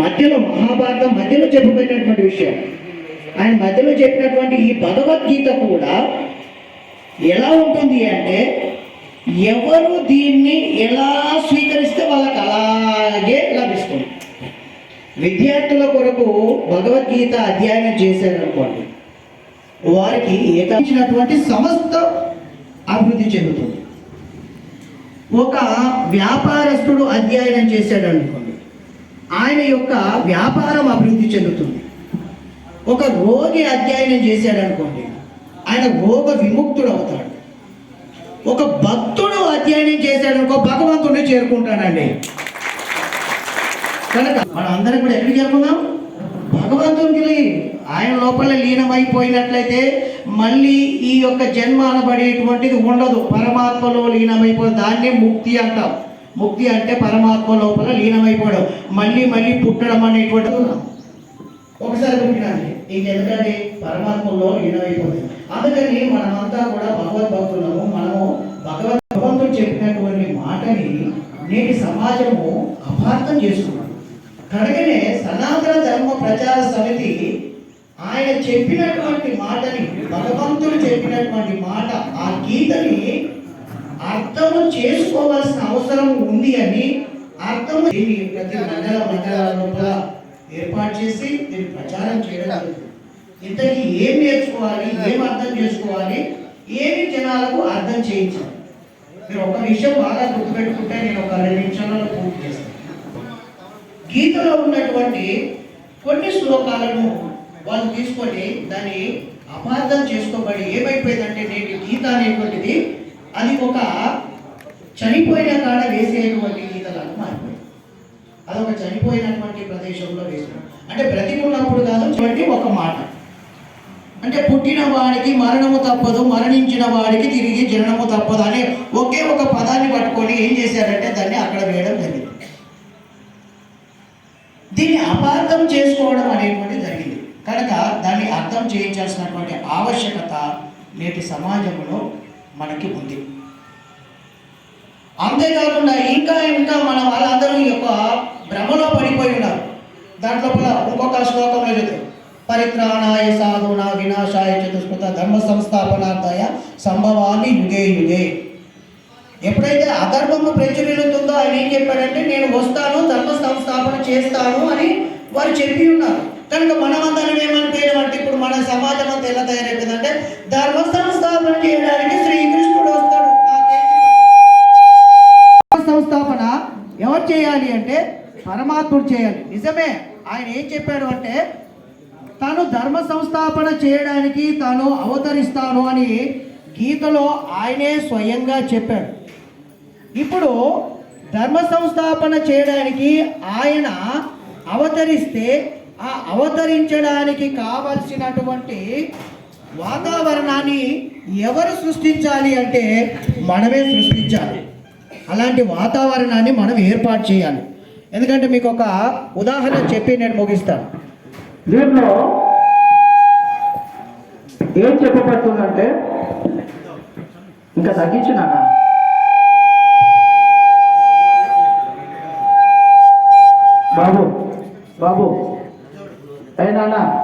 మధ్యలో మహాభారతం మధ్యలో చెప్పబడినటువంటి విషయం. ఆయన మధ్యలో చెప్పినటువంటి ఈ భగవద్గీత కూడా ఎలా ఉంటుంది అంటే ఎవరు దీన్ని ఎలా స్వీకరిస్తే వాళ్ళకి అలాగే లభిస్తుంది. విద్యార్థుల కొరకు భగవద్గీత అధ్యయనం చేశారనుకోండి వారికి ఏకాంచినటువంటి సమస్త అభివృద్ధి చెందుతుంది. ఒక వ్యాపారస్తుడు అధ్యయనం చేశాడు అనుకోండి ఆయన యొక్క వ్యాపారం అభివృద్ధి చెందుతుంది. ఒక రోగి అధ్యయనం చేశాడు అనుకోండి ఆయన రోగ విముక్తుడు అవుతాడు ఒక భక్తుడు అధ్యయనం చేశాడు అనుకో భగవంతుడిని చేరుకుంటాడండి. కనుక మనం అందరం కూడా ఎక్కడికి చేరుకుందాం? భగవంతునికి. ఆయన లోపల లీనమైపోయినట్లయితే మళ్ళీ ఈ యొక్క జన్మ అనబడేటువంటిది ఉండదు. పరమాత్మలో లీనమైపోయి దాన్నే ముక్తి అంటాం. ముక్తి అంటే పరమాత్మ లోపల లీనమైపోవడం. మళ్ళీ మళ్ళీ పుట్టడం అనేటువంటి ఒకసారి పుట్టినండి ఇంకెందుకంటే పరమాత్మలో లీనమైపోతుంది. అందుకని మనమంతా కూడా భగవద్భక్తులము మనము భగవద్ భగవంతుడు చెప్పినటువంటి మాటని నేటి సమాజము అపార్థం చేసుకున్నాం. కడగనే సనాతన ధర్మ ప్రచార సమితి ఆయన చెప్పినటువంటి మాటని భగవంతుడు చెప్పినటువంటి మాట ఆ గీతని అర్థము చేసుకోవాల్సిన అవసరం ఉంది అని అర్థము ప్రతి మండల మండలాల ఏర్పాటు చేసి దీన్ని ప్రచారం చేయడం జరుగుతుంది ఇంతకీ ఏం నేర్చుకోవాలి? ఏం అర్థం చేసుకోవాలి? ఏమి జనాలకు అర్థం చేయించాలి? మీరు ఒక విషయం బాగా గుర్తుపెట్టుకుంటే నేను ఒక రెండు నిమిషాలలో పూర్తి చేస్తాను. గీతలో ఉన్నటువంటి కొన్ని శ్లోకాలను వాళ్ళు తీసుకొని దాన్ని అపార్థం చేసుకోబడి ఏమైపోయిందంటే నేటి గీత అనేటువంటిది అది ఒక చనిపోయిన కాడ వేసేటువంటి గీతలాగా మారిపోయింది అదొక చనిపోయినటువంటి ప్రదేశంలో వేసినాం అంటే బ్రతికున్నప్పుడు కాదు చూడండి ఒక మాట. అంటే పుట్టిన వాడికి మరణము తప్పదు మరణించిన వాడికి తిరిగి జననము తప్పదు అనే ఒకే ఒక పదాన్ని పట్టుకొని ఏం చేశారంటే దాన్ని అక్కడ వేయడం జరిగింది. దీన్ని అపార్థం చేసుకోవడం అనేటువంటి జరిగింది. కనుక దాన్ని అర్థం చేయించాల్సినటువంటి ఆవశ్యకత నేటి సమాజంలో మనకి ఉంది. అంతేకాకుండా ఇంకా ఇంకా మన వాళ్ళందరూ యొక్క భ్రమలో పడిపోయి ఉన్నారు. దాంట్లో ఇంకొక శ్లోకంలో చెప్తారు పరిత్రాణాయ సాధున వినాశాయ చతుష్కృత ధర్మ సంస్థాపనార్థాయ సంభవాన్ని యుగే యుగే. ఎప్పుడైతే అధర్మము ప్రచురిల్లుతుందో ఆయన ఏం చెప్పాడంటే నేను వస్తాను ధర్మ సంస్థాపన చేస్తాను అని వారు చెప్పి ఉన్నారు. కనుక మనమందరం ఏమనిపోయినాం అంటే ఇప్పుడు మన సమాజం అంతా ఎలా తయారైపోయిందంటే ధర్మ సంస్థాపన చేయడానికి శ్రీకృష్ణుడు వస్తాడు ధర్మ సంస్థాపన ఎవరు చేయాలి అంటే పరమాత్ముడు చేయాలి. నిజమే. ఆయన ఏం చెప్పాడు అంటే తాను ధర్మ సంస్థాపన చేయడానికి తాను అవతరిస్తాను అని గీతలో ఆయనే స్వయంగా చెప్పాడు. ఇప్పుడు ధర్మ సంస్థాపన చేయడానికి ఆయన అవతరిస్తే ఆ అవతరించడానికి కావలసినటువంటి వాతావరణాన్ని ఎవరు సృష్టించాలి అంటే మనమే సృష్టించాలి. అలాంటి వాతావరణాన్ని మనం ఏర్పాటు చేయాలి. ఎందుకంటే మీకు ఒక ఉదాహరణ చెప్పి నేను ముగిస్తాను. దీంట్లో ఏం చెప్పబడుతుందంటే ఇంకా తగ్గించినాక బాబు బాబు. అయినా నాన్న